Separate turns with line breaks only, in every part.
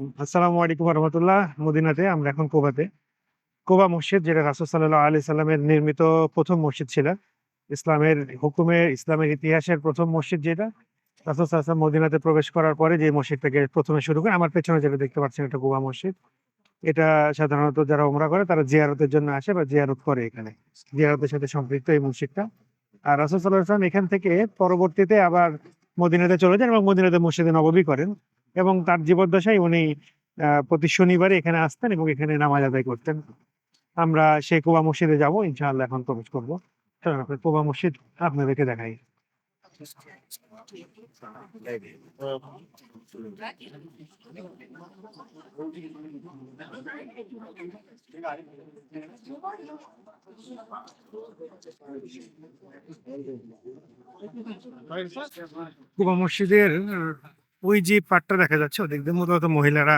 আসসালামু আলাইকুম রহমতুল্লাহ মদিনাতে, আমরা এখন কোবাতে। কোবা মসজিদ, যেটা রাসুল সাল্লাহ আলি সাল্লামের নির্মিত প্রথম মসজিদ ছিল। ইসলামের হুকুমে, ইসলামের ইতিহাসের প্রথম মসজিদ যেটা, রাসুল মদিনাতে প্রবেশ করার পরে যে মসজিদটাকে প্রথমে শুরু করে, আমার পেছনে যেটা দেখতে পাচ্ছেন এটা কোবা মসজিদ। এটা সাধারণত যারা ওমরা করে, তারা জিয়ারতের জন্য আসে বা জিয়ারত করে এখানে। জিয়ারতের সাথে সম্পৃক্ত এই মসজিদটা। আর রাসুল সাল্লাহ এখান থেকে পরবর্তীতে আবার মদিনাতে চলে যান এবং মদিনাতে মসজিদে নববী করেন। এবং তার জীবদ্দশায় উনি প্রতি শনিবারে এখানে আসতেন এবং এখানে নামাজ আদায় করতেন। আমরা সেই কোবা মসজিদে যাব, ইনশাআল্লাহ এখন প্রবেশ করব। কোবা মসজিদ আপনাদেরকে দেখাই। কুবা মসজিদের ওই যে পাটটা দেখা যাচ্ছে, ওদিক দিয়ে মূলত মহিলারা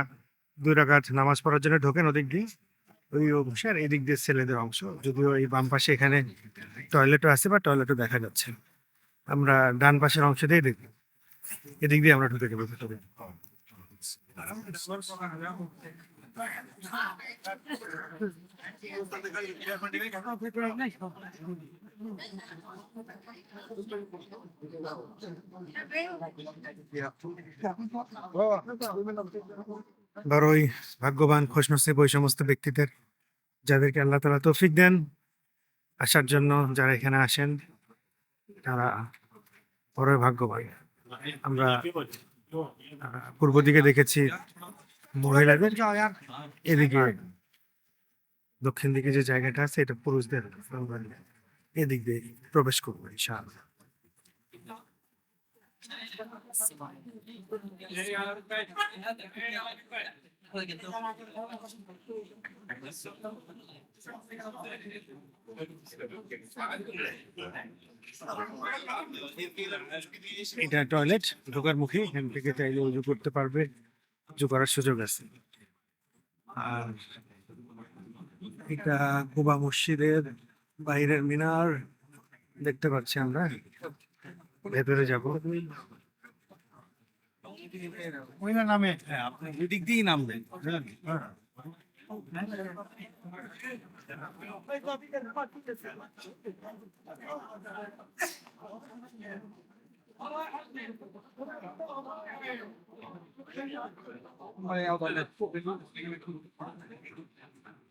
দুই রাকাত নামাজ পড়ার জন্য ঢোকেন ওদিক দিয়ে। ওই অংশ আর এদিক দিয়ে ছেলেদের অংশ। যদিও এই বাম পাশে এখানে টয়লেটও আছে বা টয়লেটও দেখা যাচ্ছে। আমরা ডান পাশের অংশ দিয়ে দেখি। এদিক দিয়ে আমরা ঢুকে গেবো ভেতরে ভাগ্যবান, খুশনসিব ওই সমস্ত ব্যক্তিদের, যাদেরকে আল্লাহ তালা তৌফিক দেন, আসার জন্য যারা এখানে আসেন, তারা বড়ই ভাগ্যবান। আমরা পূর্ব দিকে দেখেছি মহিলাদের, এদিকে দক্ষিণ দিকে যে জায়গাটা আছে, এটা পুরুষদের। এদিক দিয়ে প্রবেশ করব, ইনশাআল্লাহ। এটা টয়লেট, ঢোকার মুখে, এখান থেকে চাইলে উজু করতে পারবে, উজু করার সুযোগ আছে। আর এটা কুবা মসজিদের বাইরের মিনার দেখতে পাচ্ছি আমরা। ভেতরে যাব।
নামে? হ্যাঁ আপনি দিয়েই নামবেন।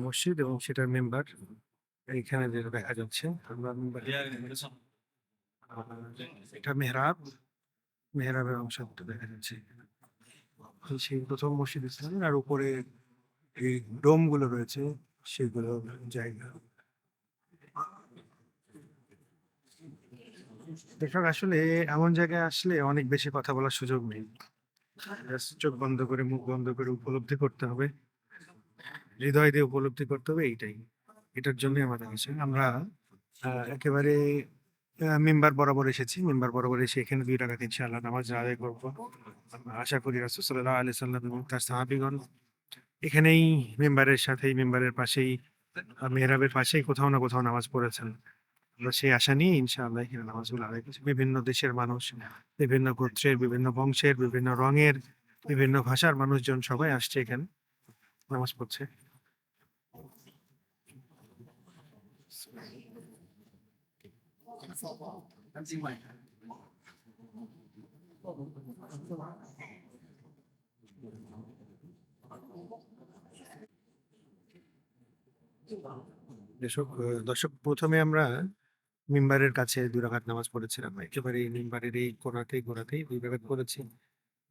মসজিদ এবং সেটার মেম্বার এইখানে যেটা দেখা যাচ্ছে এটা মেহরাব, মেহরাবের অংশ দেখা যাচ্ছে। সেই প্রথম মসজিদ ইসলামের, আর উপরে এই ডোমগুলো রয়েছে, সেগুলো জায়গা। দর্শক, আসলে এমন জায়গায় আসলে অনেক বেশি কথা বলার সুযোগ নেই। চোখ বন্ধ করে, মুখ বন্ধ করে উপলব্ধি করতে হবে। হৃদয় দিয়ে উপলব্ধি করতে হবে, এইটাই। এটার জন্য আমাদের আছে। আমরা একেবারে মেম্বার বরাবর এসেছি। মেম্বার বরাবর এসে এখানে দুই টাকা তিনশো আল্লাহ নামাজ আদায় করব। আশা করি রাসুসাল্লাহ আলি সাল্লাম এবং তার সাহাবিগণ এখানেই মেম্বারের সাথেই মেম্বারের পাশেই মেহরাবের পাশেই কোথাও না কোথাও নামাজ পড়েছেন। আমরা সেই আশা নিয়ে ইনশাআল্লাহ এখানে নামাজগুলো আদায় করছি। বিভিন্ন দেশের মানুষ বিভিন্ন গোত্রের বিভিন্ন বংশের বিভিন্ন রঙের বিভিন্ন ভাষার মানুষজন সবাই আসছে এখানে নামাজ পড়ছে। দর্শক আহ, দর্শক প্রথমে আমরা মিম্বারের কাছে দুই রাকাত নামাজ পড়েছিলাম। একেবারে মিম্বারের এই কোনাতেই গোড়াতেই দুই রাকাত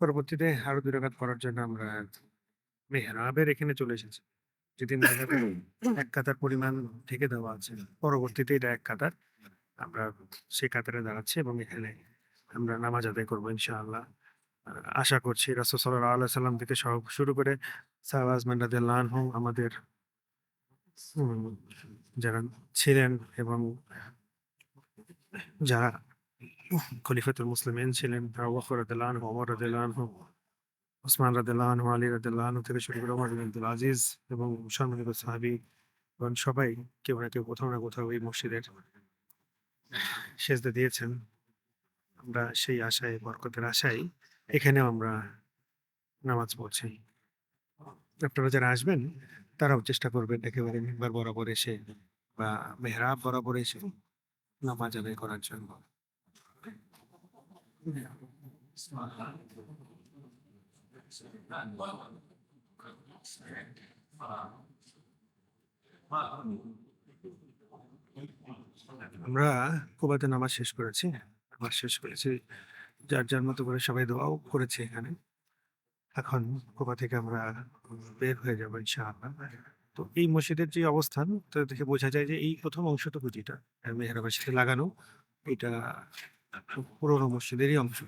পরবর্তীতে আরও দুই রাকাত পড়ার জন্য আমরা মেহরাবের এখানে চলে এসেছি। যদি এক কাতার পরিমাণ থেকে দেওয়া আছে, পরবর্তীতে এটা এক কাতার। আমরা সেই কাতারে দাঁড়াচ্ছি এবং এখানে আমরা নামাজ আদায় করব, ইনশাআল্লাহ। আশা করছি রাসূল সাল্লাল্লাহু আলাইহি সাল্লাম থেকে শুরু করে সাহাবা আজমান রাদিয়াল্লাহু আনহু আমাদের যারা ছিলেন এবং যারা খলিফাতুল মুসলিমিন ছিলেন বকর রাদিয়াল্লাহু আনহু, ওমর আনহু, ওসমান আনহু, আলী আনহু থেকে শুরু করে ওমর আব্দুল আজিজ এবং সম্মানিত সাহাবী এবং সবাই কেউ না কেউ কোথাও না কোথাও এই মসজিদের সেজদা দিয়েছেন। আমরা সেই আশায়, বরকতের আশায় এখানেও আমরা নামাজ পড়ছি। আপনারা যারা আসবেন তারাও চেষ্টা করবেন একেবারে মিম্বার বরাবর এসে বা মেহরাব বরাবর এসে নামাজ আদায় করার জন্য। আমরা কুবাতে নামাজ শেষ করেছি, নামাজ শেষ করেছি। যার যার মতো করে সবাই দোয়াও করেছে এখানে। এখন কুবা থেকে আমরা বের হয়ে যাব ইনশাআল্লাহ। তো এই মসজিদের যে অবস্থান, তা দেখে বোঝা যায় যে এই প্রথম অংশটুকু যেটা মেহরাবের সাথে লাগানো, এটা পুরোনো মসজিদেরই অংশ।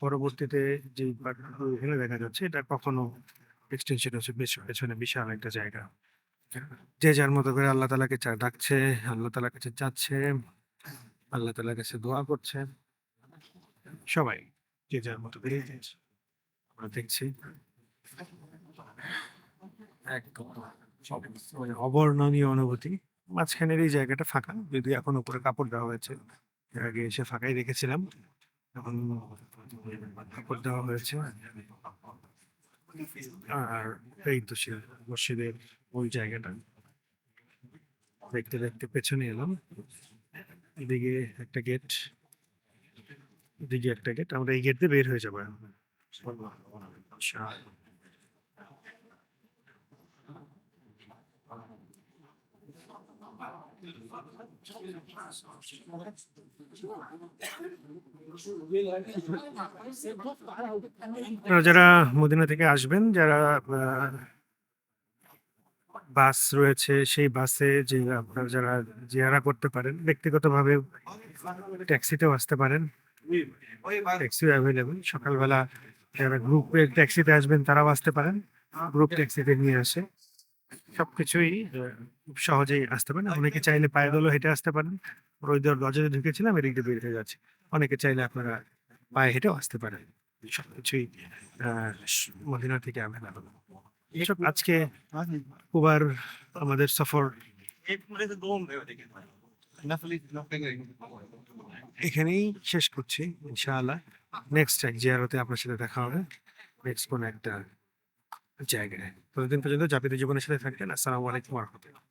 পরবর্তীতে যে এখানে দেখা যাচ্ছে, এটা কখনো এক্সটেনশন হচ্ছে পেছ- পেছনে বিশাল একটা জায়গা। যে যার মতো করে আল্লাহ তালাকে চা ডাকছে, আল্লাহ তালার কাছে যাচ্ছে, আল্লাহ তালার কাছে দোয়া করছে, সবাই যে যার মতো করে। দেখছি। অবর্ণনীয় অনুভূতি। মাঝখানের এই জায়গাটা ফাঁকা, যদি এখন উপরে কাপড় দেওয়া হয়েছে, এর আগে এসে ফাঁকাই রেখেছিলাম। এখন কাপড় দেওয়া হয়েছে। আর এই তো সে মসজিদের ওই জায়গাটা। দেখতে দেখতে পেছনে এলাম। এদিকে একটা গেট এদিকে একটা গেট আমরা এই গেট দিয়ে বের হয়ে যাব আপনারা যারা মদিনা থেকে আসবেন, যারা বাস রয়েছে, সেই বাসে যে আপনারা যারা জিয়ারা করতে পারেন, ব্যক্তিগতভাবে ট্যাক্সিতেও আসতে পারেন। ট্যাক্সি অ্যাভেলেবেল সকালবেলা যারা গ্রুপে ট্যাক্সিতে আসবেন তারাও আসতে পারেন। গ্রুপ ট্যাক্সিতে নিয়ে আসে। সবকিছুই খুব সহজেই আসতে পারেন। অনেকে চাইলে পায়ে হেঁটে আসতে পারেন। রোহিদার লজে ঢুকেছিলাম, এদিক দিয়ে বের হয়ে যাচ্ছে। অনেকে চাইলে আপনারা পায়ে হেঁটেও আসতে পারেন। সবকিছুই মদিনা থেকে অ্যাভেলেবল আজকে আমাদের সফর এখানেই শেষ করছি, ইনশাআল্লাহ। নেক্সট এক জিয়ারতে আপনার সাথে দেখা হবে। নেক্সট কোন একটা জায়গায়। ততদিন পর্যন্ত জাপিত জীবনের সাথে থাকবেন। আসসালামু আলাইকুম রহমতুল্লাহ।